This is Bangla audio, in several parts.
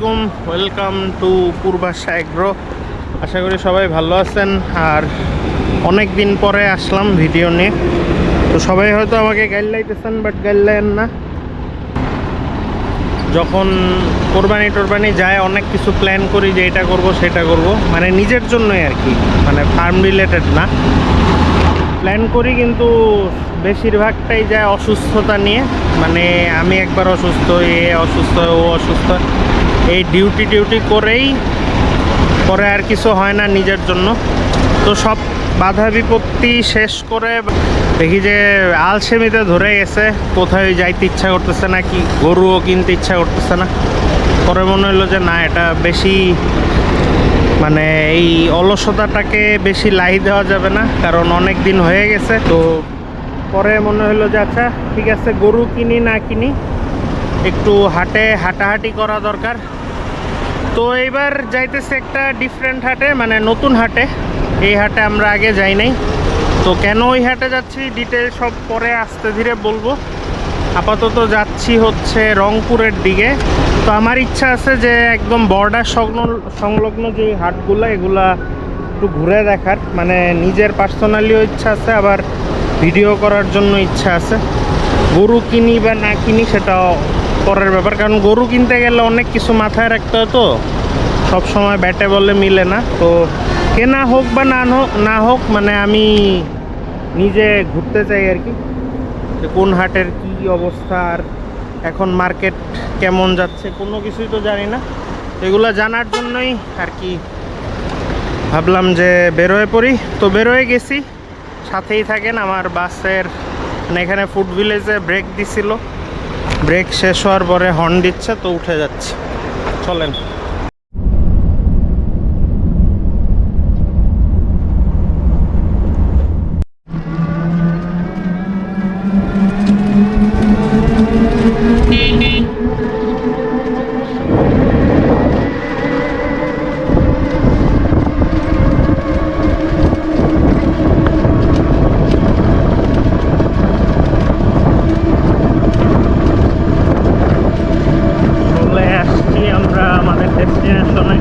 আলাইকুম, ওয়েলকাম টু পূর্বাশা এগ্রো। আশা করি সবাই ভালো আছেন। আর অনেক দিন পরে আসলাম ভিডিও নিয়ে। তো সবাই হয়তো আমাকে গাইড লাইতেছেন, বাট গাইড লাইন না। যখন কোরবানি টোরবানি যায়, অনেক কিছু প্ল্যান করি যে এটা করব, সেটা করব। মানে নিজের জন্যই আর কি। মানে ফার্ম রিলেটেড না। প্ল্যান করি কিন্তু বেশিরভাগটাই যায় অসুস্থতা নিয়ে। মানে আমি একবার অসুস্থ, এ অসুস্থ, ও অসুস্থ। এই ডিউটি টিউটি করেই পরে আর কিছু হয় না নিজের জন্য। তো সব বাধা বিপত্তি শেষ করে দেখি যে আলসেমিতে ধরে গেছে। কোথায় যাইতে ইচ্ছা করতেছে না, কি গরুও কিনতে ইচ্ছা করতেছে না। পরে মনে হলো যে না, এটা বেশি মানে এই অলসতাটাকে বেশি লাই দেওয়া যাবে না, কারণ অনেক দিন হয়ে গেছে। তো পরে মনে হলো যে আচ্ছা ঠিক আছে, গরু কিনি না কিনি, একটু হাটে, হাঁটাহাঁটি করা দরকার। তো এবার যাইতেছে একটা ডিফারেন্ট হাটে মানে নতুন হাটে। এই হাটে আমরা আগে যাই নাই। তো কেন ওই হাটে যাচ্ছি ডিটেল সব পরে আস্তে ধীরে বলব। আপাতত যাচ্ছি হচ্ছে রংপুরের দিকে। তো আমার ইচ্ছা আছে যে একদম বর্ডার সংলগ্ন সংলগ্ন যে হাটগুলো, এগুলা একটু ঘুরে দেখার। মানে নিজের পার্সোনালিও ইচ্ছা আছে, আবার ভিডিও করার জন্য ইচ্ছা আছে। গরু কিনি বা না কিনি সেটা পরের ব্যাপার, কারণ গরু কিনতে গেলে অনেক কিছু মাথায় রাখতে হয় তো। সব সময় ব্যাটে বলে মিলে না। তো কেনা হোক বা না হোক না হোক মানে আমি নিজে ঘুরতে চাই আর কি। যে কোন হাটের কি অবস্থা আর এখন মার্কেট কেমন যাচ্ছে, কোনো কিছুই তো জানি না। এগুলো জানার জন্যই আর কি ভাবলাম যে বেরোয় পড়ি। তো বেরোয় গেছি, সাথেই থাকেন আমার বাসের মানে এখানে ফুড ভিলেজে ব্রেক দিছিল। ব্রেক শেষ হওয়ার পরে হর্ন দিচ্ছে তো উঠে যাচ্ছে। চলেন চলে আসছি আমরা আমাদের ডেস্টিনেশনে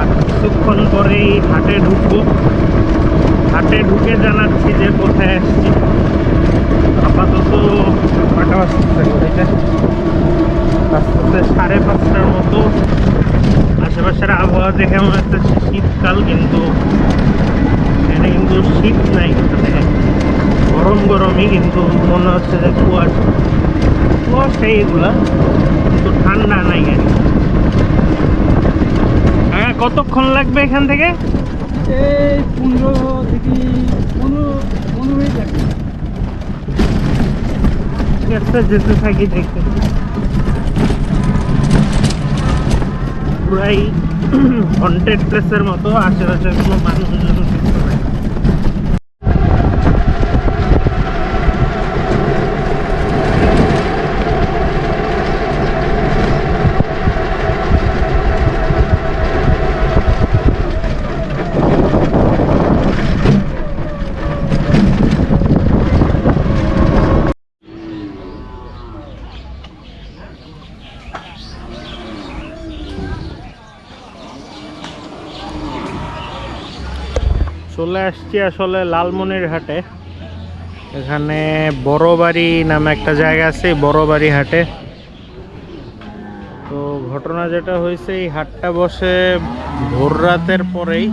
আর কিছুক্ষণ পরেই হাটে ঢুকবো হাটে ঢুকে জানাচ্ছি যে কোথায় আসছি আপাতত কটা বাজতেছে ঘড়িতে বাজতেছে সাড়ে পাঁচটার মতো আশেপাশের আবহাওয়া দেখে মনে হচ্ছে শীতকাল কিন্তু এটা কিন্তু শীত নাই। মানে গরম গরমই কিন্তু মনে হচ্ছে যে কুয়াশা কুয়াশা এগুলা কিন্তু ঠান্ডা নাই আর হ্যাঁ কতক্ষণ লাগবে এখান থেকে? এই পনেরো থেকে পনেরো পনেরো মিনিট লাগবে। ঠিক আছে যেতে থাকি দেখতে। পুরাই হন্টেড প্লেসের মতো আশেপাশে কোনো মানুষজন চলে আসছি আসলে লালমনির হাটে। এখানে বড়বাড়ি নামে একটা জায়গা আছে বড়বাড়ি হাটে। তো ঘটনা যেটা হয়েছে এই হাটটা বসে ভোর রাতের পরেই।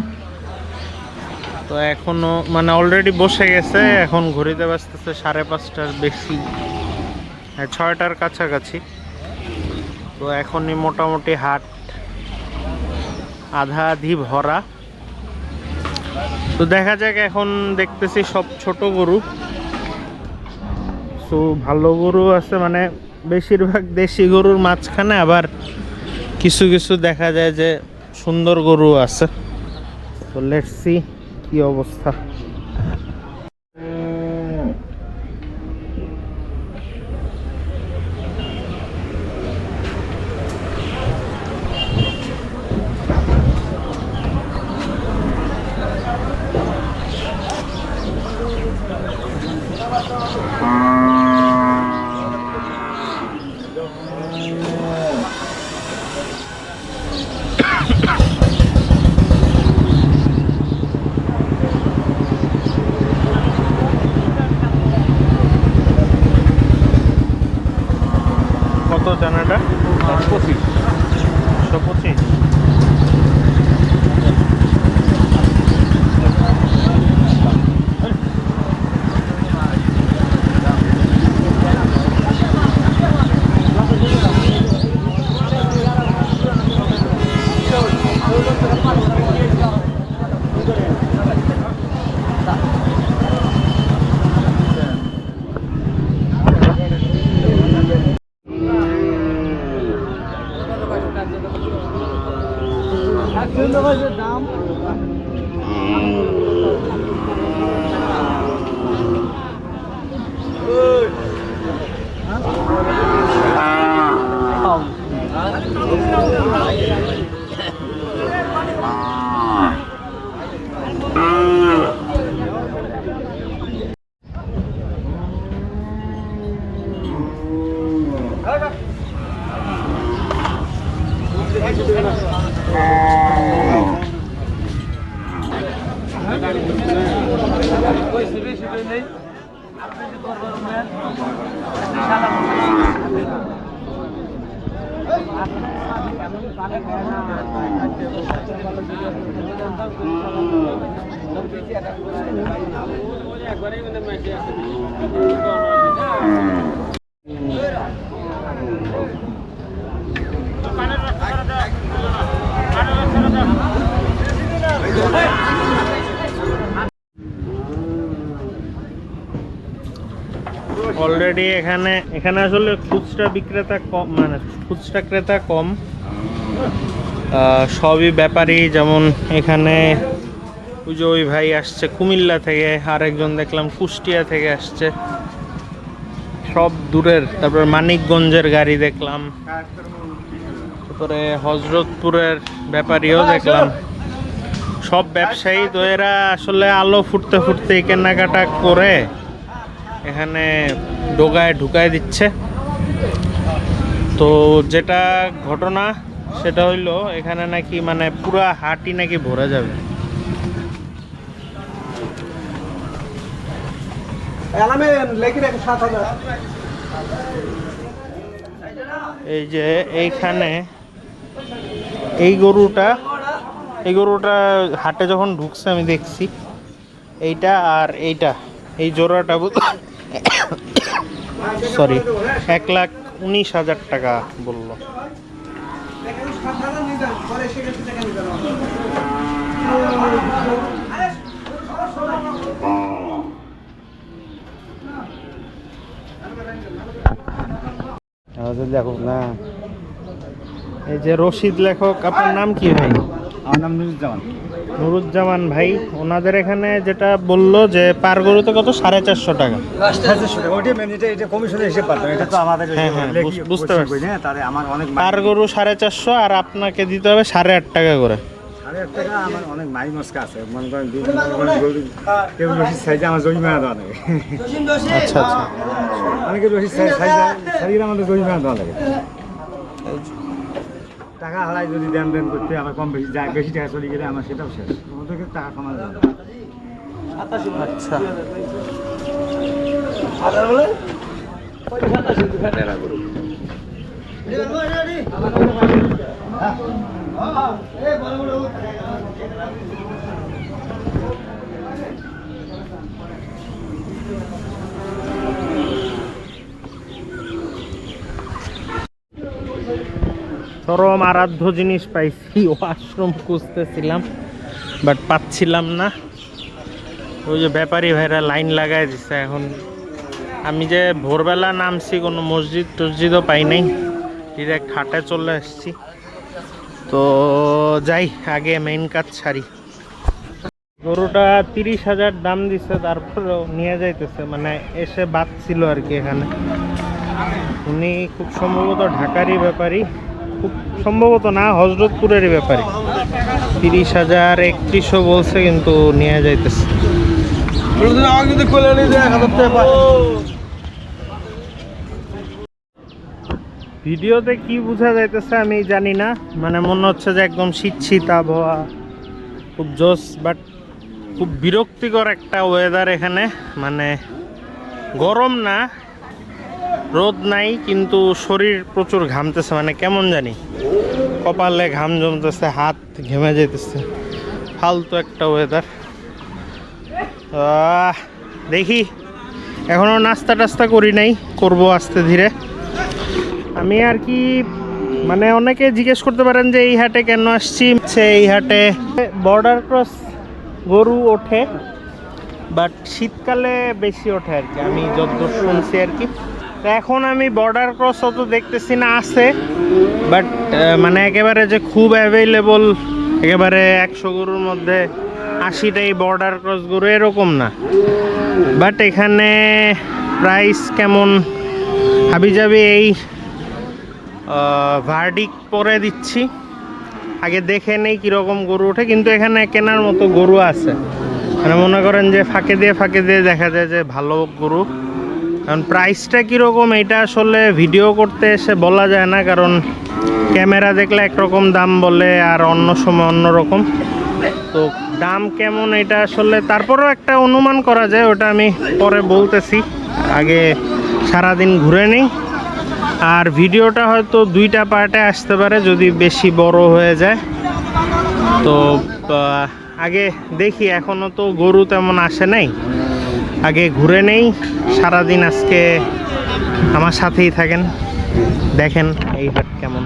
তো এখনও মানে অলরেডি বসে গেছে এখন ঘড়িতে বাজতেছে সাড়ে পাঁচটার বেশি হ্যাঁ, ছয়টার কাছাকাছি। তো এখনই মোটামুটি হাট আধা আধি ভরা। তো দেখা যাক, এখন দেখতেছি সব ছোট গরু। তো ভালো গরু আছে মানে বেশিরভাগ দেশি গরুর মাঝখানে, আবার কিছু কিছু দেখা যায় যে সুন্দর গরু আছে। তো লেটসি কি অবস্থা। বিভিন্ন গাছের দাম একবারেই মানে মাইকে আছে Hey! অলরেডি এখানে এখানে আসলে খুচরা বিক্রেতা কম মানে খুচরা ক্রেতা কম। সবই ব্যাপারী যেমন এখানে পুজো ওই ভাই আসছে কুমিল্লা থেকে আরেকজন দেখলাম কুষ্টিয়া থেকে আসছে। সব দূরের তারপর মানিকগঞ্জের গাড়ি দেখলাম। তারপরে হজরতপুরের ব্যাপারীও দেখলাম। সব ব্যবসায়ী তো এরা আসলে আলো ফুটতে ফুটতে কেনাকাটা করে। এখানে ডোগায় ঢুকায় দিচ্ছে। তো যেটা ঘটনা সেটা হইল এখানে নাকি মানে পুরা হাটই নাকি ভরা যাবে। এই যে এইখানে এই গরুটা এই গরুটা হাটে যখন ঢুকছে আমি দেখছি। এইটা আর এইটা এই জোড়াটা সরি এক লাখ উনিশ হাজার টাকা বলল। দেখো না? এই যে রশিদ লেখক আপনার নাম কি ভাই? আমার নাম নুরুজ্জামান। নুরুজ্জামান ভাই ওনাদের এখানে যেটা বলল যে পার গরুতে কত? সাড়ে চারশো টাকা। ওটা এটা এটা কমিশনের হিসেব পারতাম এটা তো আমাদের হ্যাঁ, হ্যাঁ, বুঝতে পারছি। পার গরু সাড়ে চারশো আর আপনাকে দিতে হবে সাড়ে আট টাকা করে। মনে মনে জরিমানা দেওয়া লাগে আচ্ছা। আচ্ছা। টাকা হারাই যদি দেন দেন করতে আমার কম বেশি যা বেশি টাকা চলে গেলে আমার সেটাও শেষ। ওদেরকে টাকা কমা যাবে। আচ্ছা। চরম আরাধ্য জিনিস পাইছি ওয়াশরুম খুঁজতেছিলাম বাট পাচ্ছিলাম না। ওই যে ব্যাপারী ভাইরা লাইন লাগাই দিছে এখন। আমি যে ভোরবেলা নামছি, কোনো মসজিদ টসজিদও পাই নাই। ডিরেক্ট হাটে চলে আসছি। তো যাই, আগে মেইন কাজ ছাড়ি গরুটা তিরিশ হাজার দাম দিছে, তারপরেও নিয়ে যাইতেছে। মানে এসে বাঁচছিল আর কি এখানে। উনি খুব সম্ভবত ঢাকারই ব্যাপারী। খুব সম্ভবত না হজরতপুরেরই ব্যাপারী। তিরিশ হাজার একত্রিশশো বলছে কিন্তু নিয়ে যাইতেছে। ভিডিওতে কি বোঝা যাইতেছে আমি জানি না। মানে মনে হচ্ছে যে একদম শীত শীত আবহাওয়া খুব জোস বাট খুব বিরক্তিকর একটা ওয়েদার এখানে। মানে গরম না রোদ নাই, কিন্তু শরীর প্রচুর ঘামতেছে মানে কেমন জানি। কপালে ঘাম জমতেছে, হাত ঘেমে যেতেছে ফালতু একটা ওয়েদার দেখি। এখনও নাস্তা টাস্তা করি নাই, করব আস্তে ধীরে। আমি আর কি মানে অনেকে জিজ্ঞেস করতে পারেন যে এই হাটে কেন আসছি? সে এই হাটে বর্ডার ক্রস গরু ওঠে বাট শীতকালে বেশি ওঠে আর কি। আমি যতদূর শুনছি আর কি। এখন আমি বর্ডার ক্রস অত দেখতেছি না, আছে। বাট মানে একেবারে যে খুব অ্যাভেলেবল একেবারে একশো গরুর মধ্যে আশিটাই বর্ডার ক্রস গরু এরকম না। বাট এখানে প্রাইস কেমন? হাবি যাবি এই ভার্ডিক পরে দিচ্ছি। আগে দেখে নেই কীরকম গরু ওঠে, কিন্তু এখানে কেনার মতো গরু আছে। মানে মনে করেন যে ফাঁকে দিয়ে ফাঁকে দিয়ে দেখা যায় যে ভালো গরু। কারণ প্রাইসটা কীরকম, এটা আসলে ভিডিও করতে এসে বলা যায় না, কারণ ক্যামেরা দেখলে একরকম দাম বলে আর অন্য সময় অন্য রকম। তো দাম কেমন এটা আসলে তারপরেও একটা অনুমান করা যায়, ওটা আমি পরে বলতেছি। আগে সারাদিন ঘুরে নিই। আর ভিডিওটা হয়তো দুইটা পার্টে আসতে পারে, যদি বেশি বড় হয়ে যায়। তো আগে দেখি এখনও তো গরু তেমন আসে নাই। আগে ঘুরে নেই সারাদিন আজকে আমার সাথেই থাকেন। দেখেন এই হাট কেমন।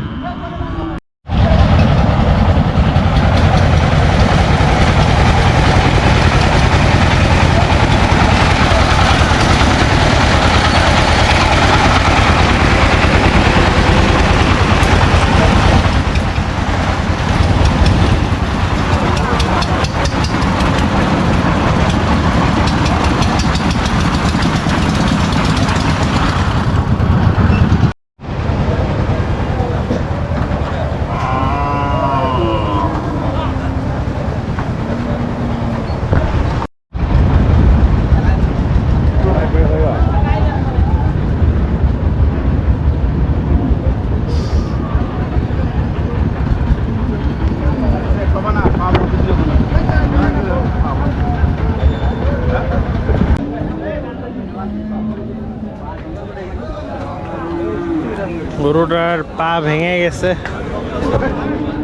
ভেঙে গেছে।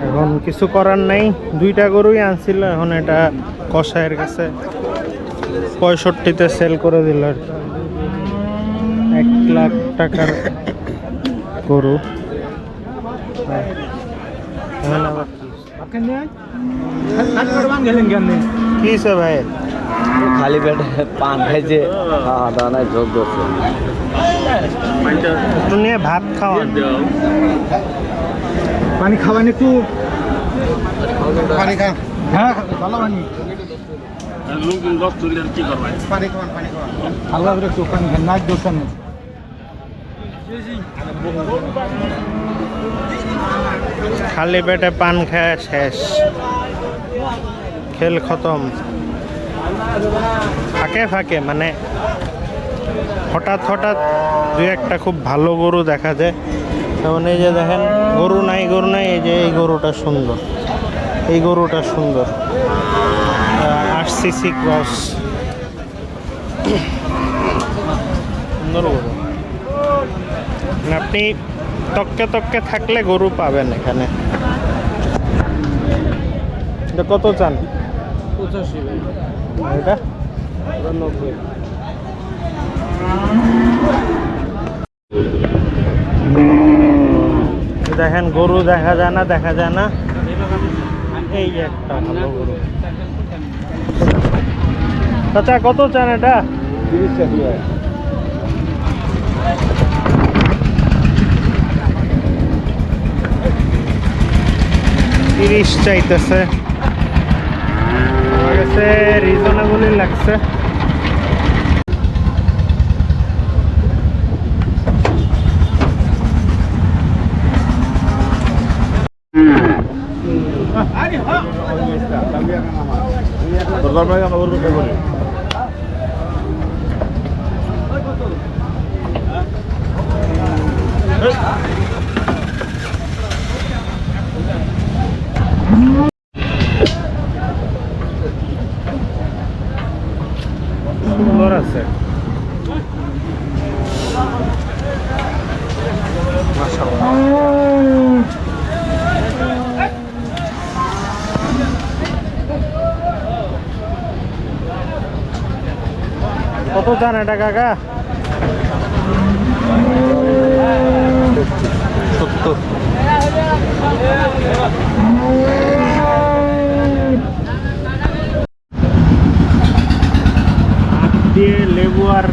এখন কিছু করার নাই। দুইটা গরুই আনছিল, এখন এটা কষায়ের কাছে পঁয়ষট্টিতে সেল করে দিল আর এক লাখ টাকার গরু। হ্যাঁ। কি? ভাই? খালি পেটে পান খাইছে। নাই যোগ করছে নিয়ে ভাত খাওয়ান পানি খাবেন একটু পানি খান। হ্যাঁ ভালো পানি। পানি খাওয়ান পানি খাওয়ান হালকা করে একটু পানি খান নাক দোকান খালি পেটে পান খায় শেষ। খেল খতম। ফাঁকে ফাঁকে মানে হঠাৎ হঠাৎ দুই একটা খুব ভালো গরু দেখা যায়। যেমন এই যে দেখেন গরু নাই গরু নাই এই যে এই গরুটা সুন্দর। এই গরুটা সুন্দর। আট সিসি ক্রস। সুন্দর গরু। মানে আপনি তককে তককে থাকলে গরু পাবেন এখানে। কত চান? পঁচাশি এটা নব্বই। দেখেন গরু দেখা যায় না, দেখা যায় না। এই একটা ভালো গরু। আচ্ছা কত চান এটা? তিরিশ চাইতেছে। রিজনেবলই লাগছে। সুন্দর আছে। কত চান এটা কাকা? দিয়ে লেবু আর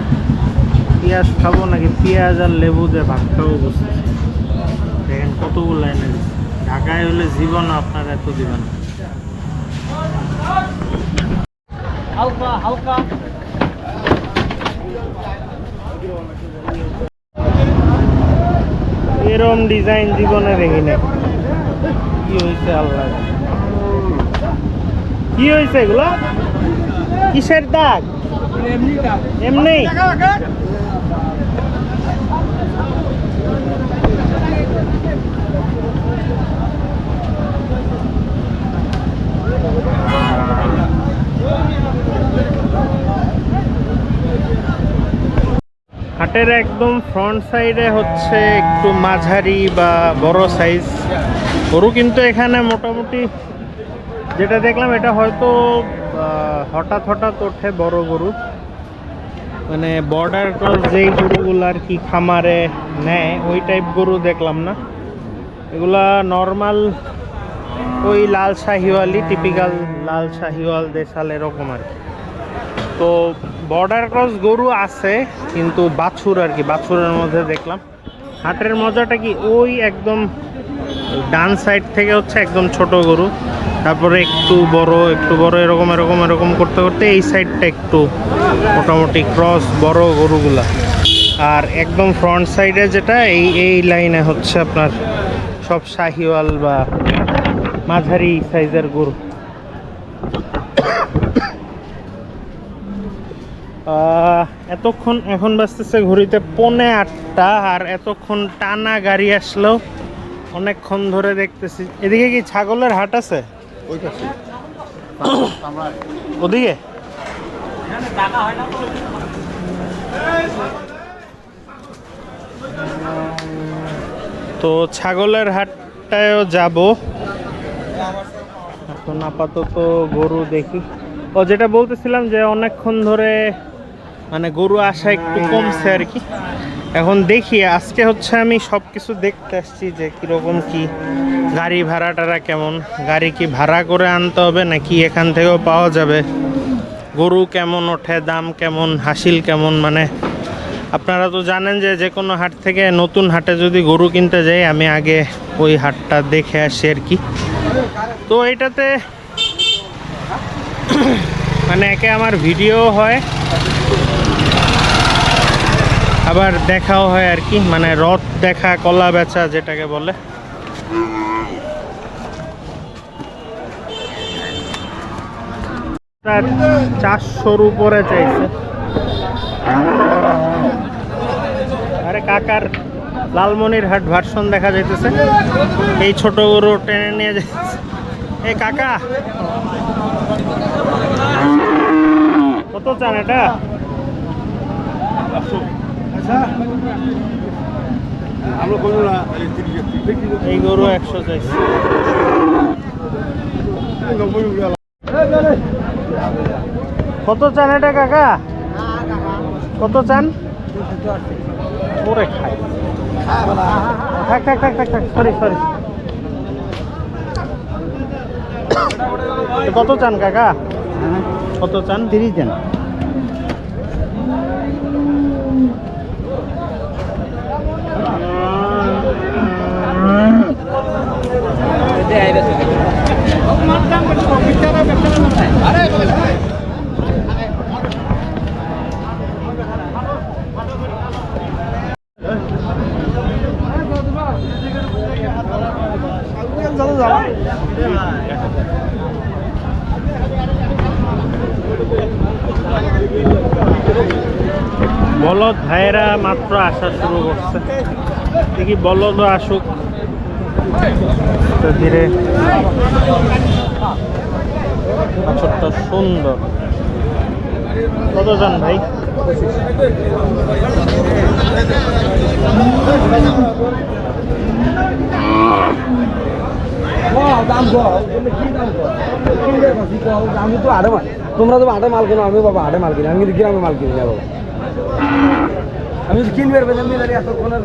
পেঁয়াজ খাব নাকি পেঁয়াজ আর লেবু দিয়ে ভাত খাব বুঝতে দেখেন কতগুলো এনে ঢাকায় হলে জীবন আপনার এত দিবেন এরম ডিজাইন জীবনে দেখিনি। কি হয়েছে আল্লাহ? কি হয়েছে এগুলো? কিসের দাগ? এমনি? হাটের একদম ফ্রন্ট সাইডে হচ্ছে একটু মাঝারি বা বড় সাইজ গরু কিন্তু এখানে মোটামুটি যেটা দেখলাম, এটা হয়তো হঠাৎ হঠাৎ ওঠে বড় গরু। মানে বর্ডার ক্রস যেই গরুগুলো আর কি খামারে নেয়, ওই টাইপ গরু দেখলাম না। এগুলা নর্মাল ওই লাল শাহিওয়ালি টিপিক্যাল লাল শাহিওয়াল, দেশাল এরকম আর কি। তো বর্ডার ক্রস গরু আছে, কিন্তু বাছুর আর কি, বাছুরের মধ্যে দেখলাম। হাটের মজাটা কি? ওই একদম ডান সাইড থেকে হচ্ছে একদম ছোট গরু। তারপরে একটু বড় একটু বড়, এরকম এরকম এরকম করতে করতে এই সাইডটা একটু মোটামুটি ক্রস বড় গরুগুলা। আর একদম ফ্রন্ট সাইডে যেটা, এই এই লাইনে হচ্ছে আপনার সব শাহিওয়াল বা মাঝারি সাইজের গরু। এতক্ষণ এখন বাজতেছে ঘড়িতে পৌনে আটটা, আর এতক্ষণ টানা গাড়ি আসলেও অনেকক্ষণ ধরে দেখতেছি। এদিকে কি ছাগলের হাট আছে? ওদিকে? তো ছাগলের হাটটায়ও যাব। এখন আপাতত গরু দেখি। ও যেটা বলতেছিলাম যে অনেকক্ষণ ধরে মানে গরু আসা একটু কমছে আর কি। এখন দেখি, আজকে হচ্ছে আমি সব কিছু দেখতে আসছি যে কীরকম কি গাড়ি ভাড়া টাড়া কেমন। গাড়ি কি ভাড়া করে আনতে হবে নাকি এখান থেকেও পাওয়া যাবে? গরু কেমন ওঠে, দাম কেমন, হাসিল কেমন? মানে আপনারা তো জানেন যে যে কোনো হাট থেকে নতুন হাটে যদি গরু কিনতে যাই, আমি আগে ওই হাটটা দেখে আসি আর কি। তো এটাতে মানে একে আমার ভিডিও হয়। আবার দেখাও হয় আর কি মানে রথ দেখা, কলা বেচা যেটাকে বলে। চারশোর উপরে চাইছে। আরে কাকার লালমনির হাট ভার্সন দেখা যাইতেছে। এই ছোট গরু টেনে নিয়ে যাচ্ছে এই কাকা, কত চান এটা? আমরা একশো কত চান এটা, কাকা? কত চান? খাই। সরি সরি কত চান, কাকা? কত চান? তিরিশ দেন বলদ ভাইয়েরা মাত্র আসা শুরু করছে। দেখি বলদ আসুক। ধীরে। বাছরটা সুন্দর। কত যান ভাই? আমি তো আড়ে তোমরা তো আড়ে মাল কেনো আমি বাবা আড়ে মাল কিনি, আমি কিন্তু গ্রামে মাল কিনি বাবা। আমি যদি কিনবে বেদাম নিয়ে দাঁড়িয়ে এতক্ষণ আর